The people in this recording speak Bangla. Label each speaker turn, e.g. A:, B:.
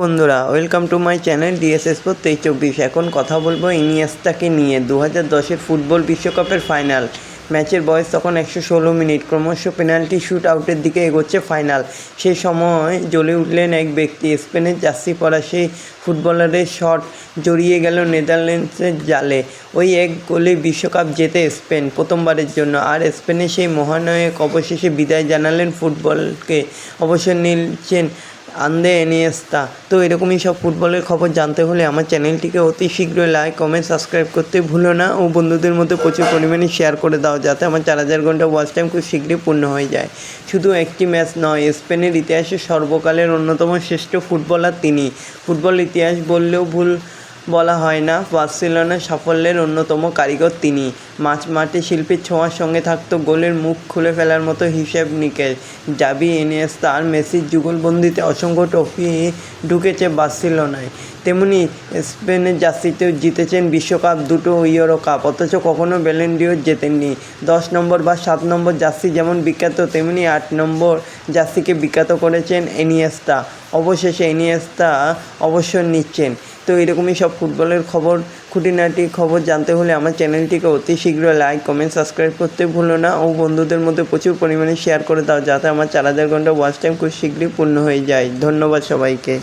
A: বন্ধুরা welcome to my channel DSS four তেইশ চব্বিশ। এখন কথা বলব ইনিয়েস্তাকে নিয়ে দু হাজার দশের ফুটবল বিশ্বকাপের ফাইনাল। ম্যাচের বয়স তখন একশো ষোলো মিনিট। ক্রমশ পেনাল্টি শ্যুট আউটের দিকে এগোচ্ছে ফাইনাল। সেই সময় জ্বলে উঠলেন এক ব্যক্তি। স্পেনের জার্সি পরা সেই ফুটবলারের শট জড়িয়ে গেল নেদারল্যান্ডসের জালে। ওই এক গোলে বিশ্বকাপ জেতে স্পেন প্রথমবারের জন্য। আর স্পেনের সেই মহানায়ক অবশেষে বিদায় জানালেন ফুটবলকে। অবসর নিচ্ছেন আন্দে এনিয়েস্তা। তো এরকমই সব ফুটবলের খবর জানতে হলে আমার চ্যানেলটিকে অতি শীঘ্রই লাইক কমেন্ট সাবস্ক্রাইব করতে ভুলো না ও বন্ধুদের মধ্যে প্রচুর পরিমাণে শেয়ার করে দাও যাতে আমার চার হাজার ঘণ্টা ওয়াচ টাইম খুব শীঘ্রই পূর্ণ হয়ে যায়। শুধু একটি ম্যাচ নয়, স্পেনের ইতিহাসে সর্বকালের অন্যতম শ্রেষ্ঠ ফুটবলার তিনি। ফুটবল ইতিহাস বললেও ভুল বলা হয় না। বার্সেলোনার সাফল্যের অন্যতম কারিগর তিনি। মাছ মাঠে শিল্পীর ছোঁয়ার সঙ্গে থাকতো গোলের মুখ খুলে ফেলার মতো হিসেব নিকেশ জাবি এনেস আর মেসির যুগলবন্দিতে অসংখ্য ট্রফি ঢুকেছে বার্সেলোনায়। তেমনি স্পেনের জার্সিতেও জিতেছেন বিশ্বকাপ দুটো ইউরো কাপ, অথচ কখনো ব্যালেন্ডিও জেতেননি। দশ নম্বর বা সাত নম্বর জার্সি যেমন বিখ্যাত, তেমনি আট নম্বর জার্সিকে বিখ্যাত করেছেন এনিয়েস্তা অবশেষে এনিয়েস্তা অবসর নিচ্ছেন। তো এরকমই সব ফুটবলের খবর, খুঁটিনাটি খবর জানতে হলে আমার চ্যানেলটিকে অতি শীঘ্র লাইক, কমেন্ট, সাবস্ক্রাইব করতে ভুলো না ও বন্ধুদের মধ্যে প্রচুর পরিমাণে শেয়ার করে দাও, যাতে আমার চার হাজার ঘণ্টা ওয়াচ টাইম খুব শীঘ্রই পূর্ণ হয়ে যায়। ধন্যবাদ সবাইকে।